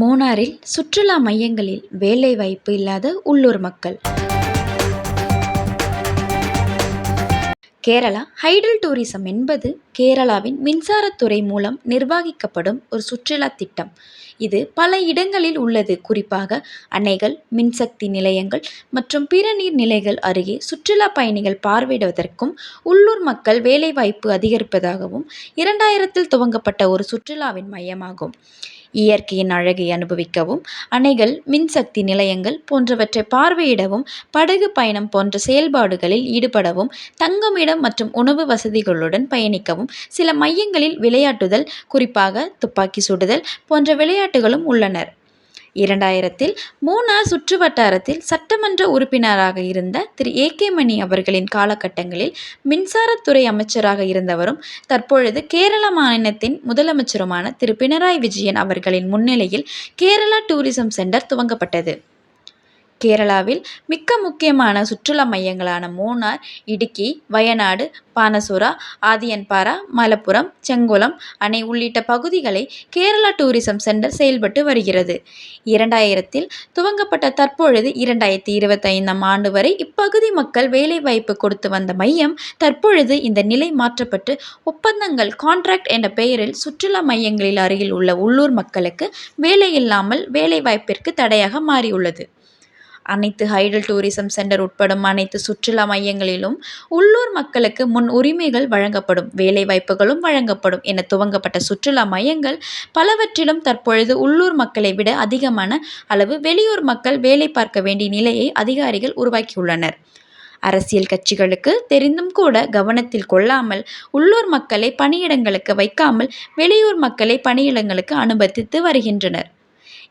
மூணாறில் சுற்றுலா மையங்களில் வேலைவாய்ப்பு இல்லாத உள்ளூர் மக்கள். கேரளா ஹைடல் டூரிசம் என்பது கேரளாவின் மின்சாரத்துறை மூலம் நிர்வகிக்கப்படும் ஒரு சுற்றுலா திட்டம். இது பல இடங்களில் உள்ளது. குறிப்பாக அணைகள் மின்சக்தி நிலையங்கள் மற்றும் பிற நீர்நிலைகள் அருகே சுற்றுலா பயணிகள் பார்வையிடுவதற்கும் உள்ளூர் மக்கள் வேலைவாய்ப்பு அதிகரிப்பதாகவும் இரண்டாயிரத்தில் துவங்கப்பட்ட ஒரு சுற்றுலாவின் மையமாகும். இயற்கையின் அழகை அனுபவிக்கவும் அணைகள் மின்சக்தி நிலையங்கள் போன்றவற்றை பார்வையிடவும் படகு பயணம் போன்ற செயல்பாடுகளில் ஈடுபடவும் தங்குமிடம் மற்றும் உணவு வசதிகளுடன் பயணிக்கவும் சில மையங்களில் விளையாட்டுதல் குறிப்பாக துப்பாக்கி சுடுதல் போன்ற விளையாட்டுகளும் உள்ளனர். இரண்டாயிரத்தில் மூணார் சுற்றுவட்டாரத்தில் சட்டமன்ற உறுப்பினராக இருந்த திரு ஏ கே மணி அவர்களின் காலகட்டங்களில் மின்சாரத்துறை அமைச்சராக இருந்தவரும் தற்பொழுது கேரள மாநிலத்தின் முதலமைச்சருமான திரு பினராயி விஜயன் அவர்களின் முன்னிலையில் கேரளா டூரிசம் சென்டர் துவங்கப்பட்டது. கேரளாவில் மிக்க முக்கியமான சுற்றுலா மையங்களான மூணார் இடுக்கி வயநாடு பானசூரா ஆதியன்பாரா மலப்புரம் செங்குளம் அணை உள்ளிட்ட பகுதிகளை கேரளா டூரிசம் சென்டர் செயல்பட்டு வருகிறது. இரண்டாயிரத்தில் துவங்கப்பட்ட தற்பொழுது இரண்டாயிரத்தி இருபத்தைந்தாம் ஆண்டு வரை இப்பகுதி மக்கள் வேலைவாய்ப்பு கொடுத்து வந்த மையம் தற்பொழுது இந்த நிலை மாற்றப்பட்டு ஒப்பந்தங்கள் கான்ட்ராக்ட் என்ற பெயரில் சுற்றுலா மையங்களில் அருகில் உள்ள உள்ளூர் மக்களுக்கு வேலையில்லாமல் வேலைவாய்ப்பிற்கு தடையாக மாறியுள்ளது. அனைத்து ஹைடல் டூரிசம் சென்டர் உட்படும் அனைத்து சுற்றுலா மையங்களிலும் உள்ளூர் மக்களுக்கு முன் உரிமைகள் வழங்கப்படும் வேலைவாய்ப்புகளும் வழங்கப்படும் என துவங்கப்பட்ட சுற்றுலா மையங்கள் பலவற்றிலும் தற்பொழுது உள்ளூர் மக்களை விட அதிகமான அளவு வெளியூர் மக்கள் வேலை பார்க்க வேண்டிய நிலையை அதிகாரிகள் உருவாக்கியுள்ளனர். அரசியல் கட்சிகளுக்கு தெரிந்தும் கூட கவனத்தில் கொள்ளாமல் உள்ளூர் மக்களை பணியிடங்களுக்கு வைக்காமல் வெளியூர் மக்களை பணியிடங்களுக்கு அனுமதித்து வருகின்றனர்.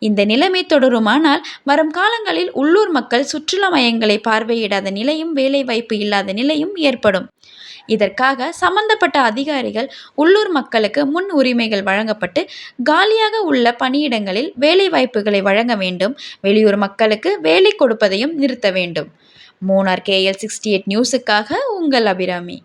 இந்த நிலைமை தொடருமானால் வரும் காலங்களில் உள்ளூர் மக்கள் சுற்றுலா மையங்களை பார்வையிடாத நிலையும் வேலைவாய்ப்பு இல்லாத நிலையும் ஏற்படும். இதற்காக சம்பந்தப்பட்ட அதிகாரிகள் உள்ளூர் மக்களுக்கு முன் உரிமைகள் வழங்கப்பட்டு காலியாக உள்ள பணியிடங்களில் வேலைவாய்ப்புகளை வழங்க வேண்டும். வெளியூர் மக்களுக்கு வேலை கொடுப்பதையும் நிறுத்த வேண்டும். மூணார் கேஎல் சிக்ஸ்டி எயிட் நியூஸுக்காக உங்கள் அபிராமி.